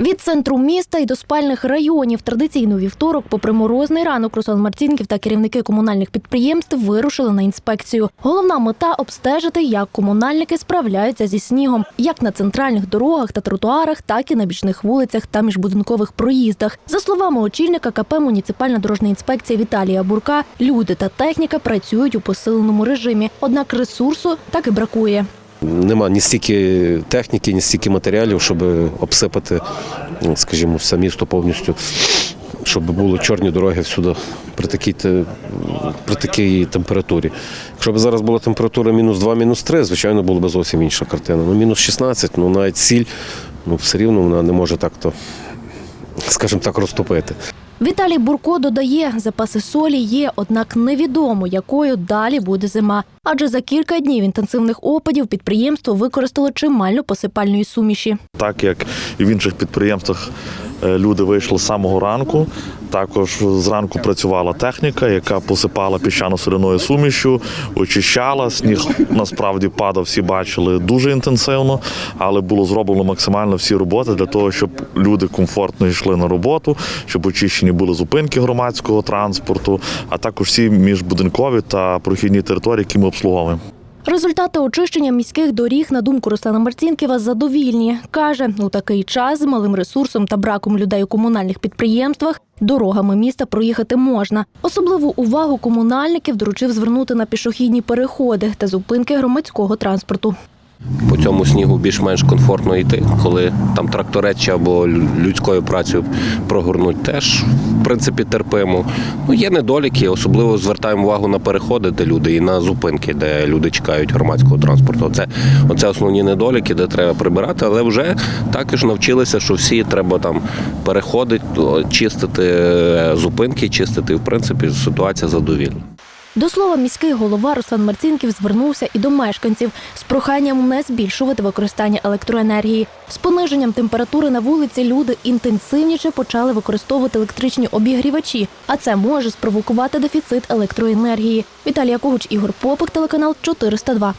Від центру міста і до спальних районів традиційно вівторок, попри морозний ранок, Руслан Марцінків та керівники комунальних підприємств вирушили на інспекцію. Головна мета обстежити, як комунальники справляються зі снігом, як на центральних дорогах та тротуарах, так і на бічних вулицях та міжбудинкових проїздах. За словами очільника КП «Муніципальна дорожня інспекція Віталія Бурка, люди та техніка працюють у посиленому режимі. Однак ресурсу так і бракує. Нема ні стільки техніки, ні стільки матеріалів, щоб обсипати, скажімо, все місто повністю, щоб були чорні дороги всюди при такій, при такій температурі. Якщо б зараз була температура мінус 2, мінус 3, звичайно, була б зовсім інша картина. Ну, мінус 16, ну навіть сіль, ну все рівно вона не може так то, скажімо так, розтопити. Віталій Бурко додає, запаси солі є, однак невідомо, якою далі буде зима. Адже за кілька днів інтенсивних опадів підприємство використало чимально посипальної суміші. Так як і в інших підприємствах е, люди вийшли з самого ранку. Також зранку працювала техніка, яка посипала піщано-соляною сумішю, очищала. Сніг насправді падав, всі бачили дуже інтенсивно, але було зроблено максимально всі роботи для того, щоб люди комфортно йшли на роботу, щоб очищені були зупинки громадського транспорту, а також всі міжбудинкові та прохідні території, які ми обслуговуємо. Результати очищення міських доріг, на думку Руслана Марцінківа, задовільні. Каже, у такий час з малим ресурсом та браком людей у комунальних підприємствах дорогами міста проїхати можна. Особливу увагу комунальників доручив звернути на пішохідні переходи та зупинки громадського транспорту. По цьому снігу більш-менш комфортно йти, коли там тракторець або людською працею прогорнуть, теж в принципі терпимо. Ну є недоліки, особливо звертаємо увагу на переходи, де люди, і на зупинки, де люди чекають громадського транспорту. Оце, оце основні недоліки, де треба прибирати, але вже також навчилися, що всі треба там переходити, чистити е, зупинки, чистити. В принципі, ситуація задовільна. До слова, міський голова Руслан Марцінків звернувся і до мешканців з проханням не збільшувати використання електроенергії. З пониженням температури на вулиці люди інтенсивніше почали використовувати електричні обігрівачі, а це може спровокувати дефіцит електроенергії. Віталія Когуч, Ігор Попик, телеканал 402.